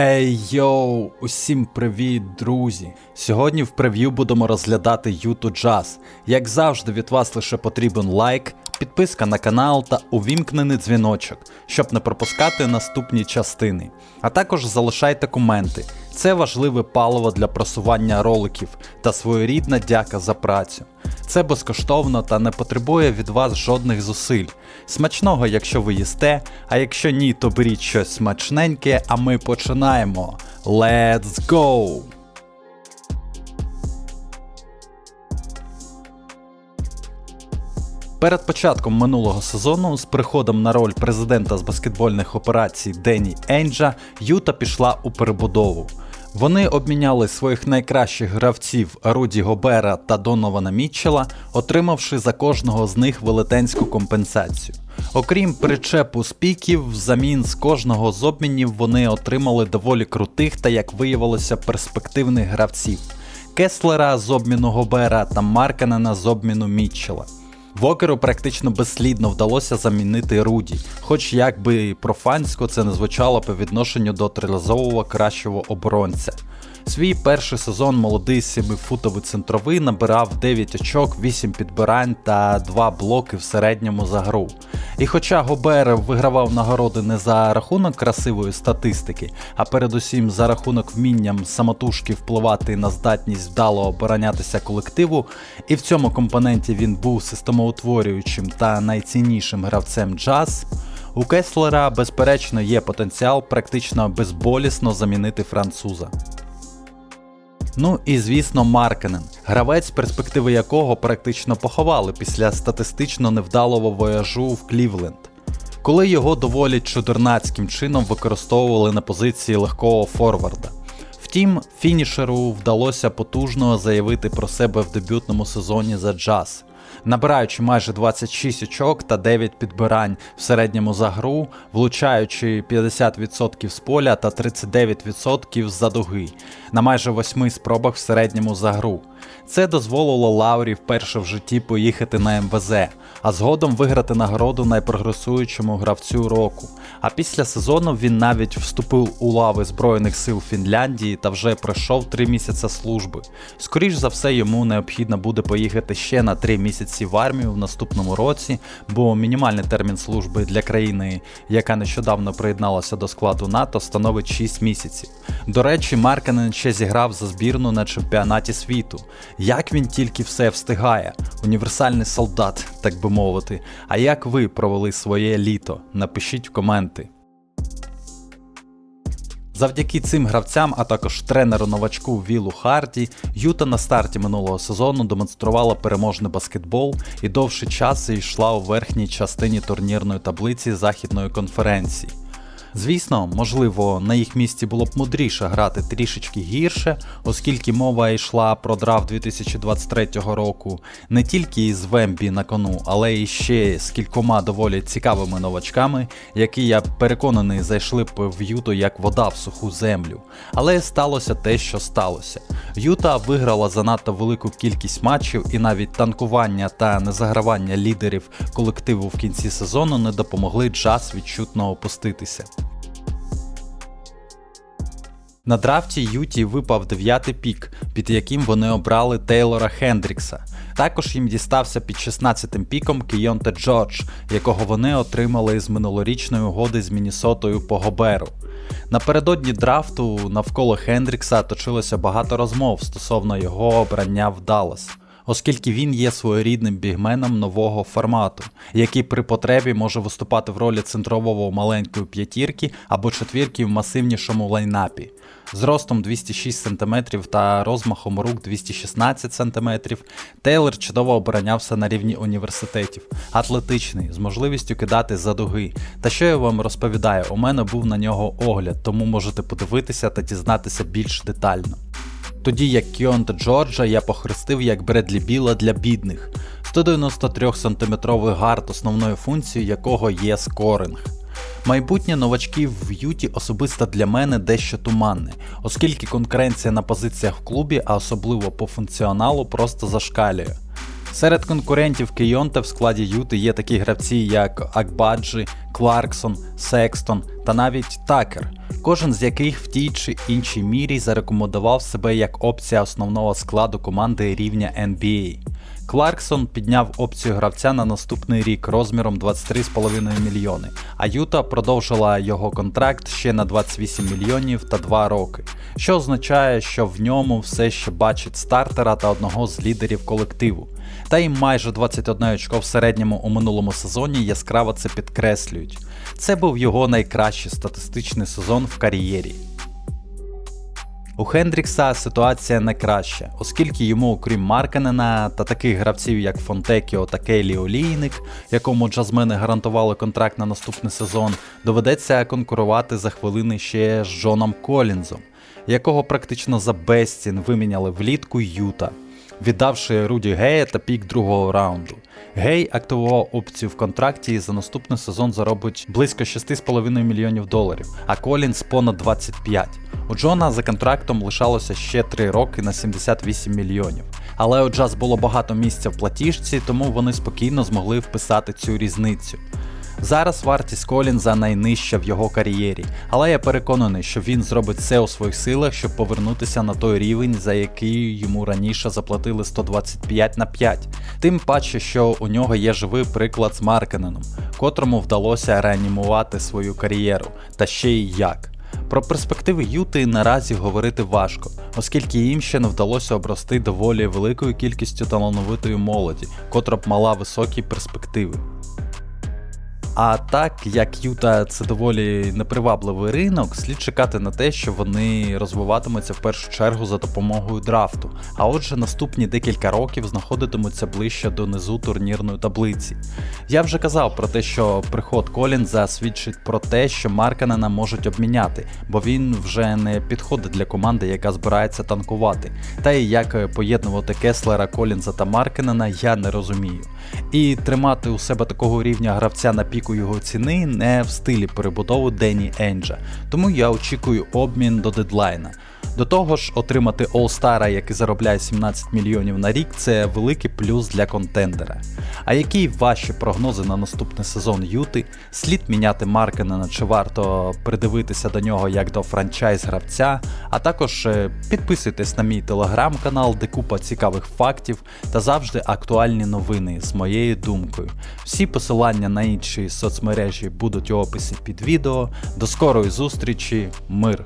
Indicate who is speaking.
Speaker 1: Ей йоу, усім привіт, друзі! Сьогодні в прев'ю будемо розглядати Юту Джаз. Як завжди, від вас лише потрібен лайк, підписка на канал та увімкнений дзвіночок, щоб не пропускати наступні частини. А також залишайте коменти. Це важливе паливо для просування роликів та своєрідна дяка за працю. Це безкоштовно та не потребує від вас жодних зусиль. Смачного, якщо ви їсте, а якщо ні, то беріть щось смачненьке, а ми починаємо. Let's go! Перед початком минулого сезону з приходом на роль президента з баскетбольних операцій Дені Енджа Юта пішла у перебудову. Вони обміняли своїх найкращих гравців Руді Гобера та Донована Мітчела, отримавши за кожного з них велетенську компенсацію. Окрім причепу спіків, взамін з кожного з обмінів вони отримали доволі крутих та, як виявилося, перспективних гравців Кеслера з обміну Гобера та Марканена з обміну Мітчела. Вокеру практично безслідно вдалося замінити Руді, хоч як би профансько це не звучало по відношенню до трилозового кращого оборонця. Свій перший сезон молодий 7-футовий центровий набирав 9 очок, 8 підбирань та 2 блоки в середньому за гру. І хоча Гобер вигравав нагороди не за рахунок красивої статистики, а передусім за рахунок вмінням самотужки впливати на здатність вдало оборонятися колективу, і в цьому компоненті він був системоутворюючим та найціннішим гравцем джаз. У Кеслера, безперечно, є потенціал практично безболісно замінити француза. Ну і звісно, Маркенен, гравець, перспективи якого практично поховали після статистично невдалого вояжу в Клівленд. Коли його доволі чудернацьким чином використовували на позиції легкого форварда. Втім, фінішеру вдалося потужно заявити про себе в дебютному сезоні за джаз. Набираючи майже 26 очок та 9 підбирань в середньому за гру, влучаючи 50% з поля та 39% з-за дуги, на майже 8 спробах в середньому за гру. Це дозволило Лаурі вперше в житті поїхати на МВЗ, а згодом виграти нагороду найпрогресуючому гравцю року. А після сезону він навіть вступив у лави Збройних сил Фінляндії та вже пройшов 3 місяці служби. Скоріш за все, йому необхідно буде поїхати ще на 3 місяці в армію в наступному році, бо мінімальний термін служби для країни, яка нещодавно приєдналася до складу НАТО, становить 6 місяців. До речі, Марканен ще зіграв за збірну на чемпіонаті світу. Як він тільки все встигає, універсальний солдат, так би мовити. А як ви провели своє літо? Напишіть в коменти. Завдяки цим гравцям, а також тренеру новачку Вілу Харді, Юта на старті минулого сезону демонструвала переможний баскетбол і довший час йшла у верхній частині турнірної таблиці західної конференції. Звісно, можливо, на їх місці було б мудріше грати трішечки гірше, оскільки мова йшла про драфт 2023 року не тільки із Вембі на кону, але і ще з кількома доволі цікавими новачками, які я переконаний зайшли б в Юту як вода в суху землю. Але сталося те, що сталося. Юта виграла занадто велику кількість матчів, і навіть танкування та незагравання лідерів колективу в кінці сезону не допомогли джаз відчутно опуститися. На драфті Юті випав дев'ятий пік, під яким вони обрали Тейлора Хендрікса. Також їм дістався під 16-тим піком Кійонте Джордж, якого вони отримали з минулорічної угоди з Мінісотою по Гоберу. Напередодні драфту навколо Хендрікса точилося багато розмов стосовно його обрання в Даллас оскільки він є своєрідним бігменом нового формату, який при потребі може виступати в ролі центрового маленької п'ятірки або четвірки в масивнішому лайнапі. З ростом 206 см та розмахом рук 216 см, Тейлор чудово оборонявся на рівні університетів, атлетичний, з можливістю кидати за дуги. Та що я вам розповідаю, у мене був на нього огляд, тому можете подивитися та дізнатися більш детально тоді як Кіонта Джорджа я похрестив як Бредлі Біла для бідних, 193 сантиметровий гард, основною функцією якого є скоринг. Майбутнє новачків в Юті особисто для мене дещо туманне, оскільки конкуренція на позиціях в клубі, а особливо по функціоналу, просто зашкалює. Серед конкурентів Кейонта в складі Юти є такі гравці, як Акбаджі, Кларксон, Секстон та навіть Такер, кожен з яких в тій чи іншій мірі зарекомендував себе як опція основного складу команди рівня NBA. Кларксон підняв опцію гравця на наступний рік розміром 23,5 мільйони, а Юта продовжила його контракт ще на 28 мільйонів та 2 роки, що означає, що в ньому все ще бачить стартера та одного з лідерів колективу. Та й майже 21 очко в середньому у минулому сезоні яскраво це підкреслюють. Це був його найкращий статистичний сезон в кар'єрі. У Хендрікса ситуація не краща, оскільки йому, окрім Марканена та таких гравців, як Фонтекіо та Кейлі Олійник, якому джазмени гарантували контракт на наступний сезон, доведеться конкурувати за хвилини ще з Джоном Колінзом, якого практично за безцін виміняли влітку Юта, віддавши Руді Гея та пік другого раунду. Гей активував опцію в контракті і за наступний сезон заробить близько 6,5 мільйонів доларів, а Колінс понад 25. У Джона за контрактом лишалося ще 3 роки на 78 мільйонів. Але у Джаз було багато місця в платіжці, тому вони спокійно змогли вписати цю різницю. Зараз вартість Колінза найнижча в його кар'єрі, але я переконаний, що він зробить все у своїх силах, щоб повернутися на той рівень, за який йому раніше заплатили 125 на 5. Тим паче, що у нього є живий приклад з Маркененом, котрому вдалося реанімувати свою кар'єру, та ще й як. Про перспективи Юти наразі говорити важко, оскільки їм ще не вдалося обрости доволі великою кількістю талановитої молоді, котра б мала високі перспективи. А так як Юта це доволі непривабливий ринок, слід чекати на те, що вони розвиватимуться в першу чергу за допомогою драфту. А отже, наступні декілька років знаходитимуться ближче до низу турнірної таблиці. Я вже казав про те, що приход Колінза свідчить про те, що Марканена можуть обміняти, бо він вже не підходить для команди, яка збирається танкувати. Та і як поєднувати Кеслера, Колінза та Марканена, я не розумію. І тримати у себе такого рівня гравця на піку його ціни не в стилі перебудови Дені Енджа, тому я очікую обмін до дедлайна. До того ж, отримати All-Star, який заробляє 17 мільйонів на рік, це великий плюс для контендера. А які ваші прогнози на наступний сезон Юти? Слід міняти Маркенена, чи варто придивитися до нього як до франчайз гравця? А також е, підписуйтесь на мій телеграм-канал, де купа цікавих фактів та завжди актуальні новини з моєю думкою. Всі посилання на інші соцмережі будуть у описі під відео. До скорої зустрічі, мир!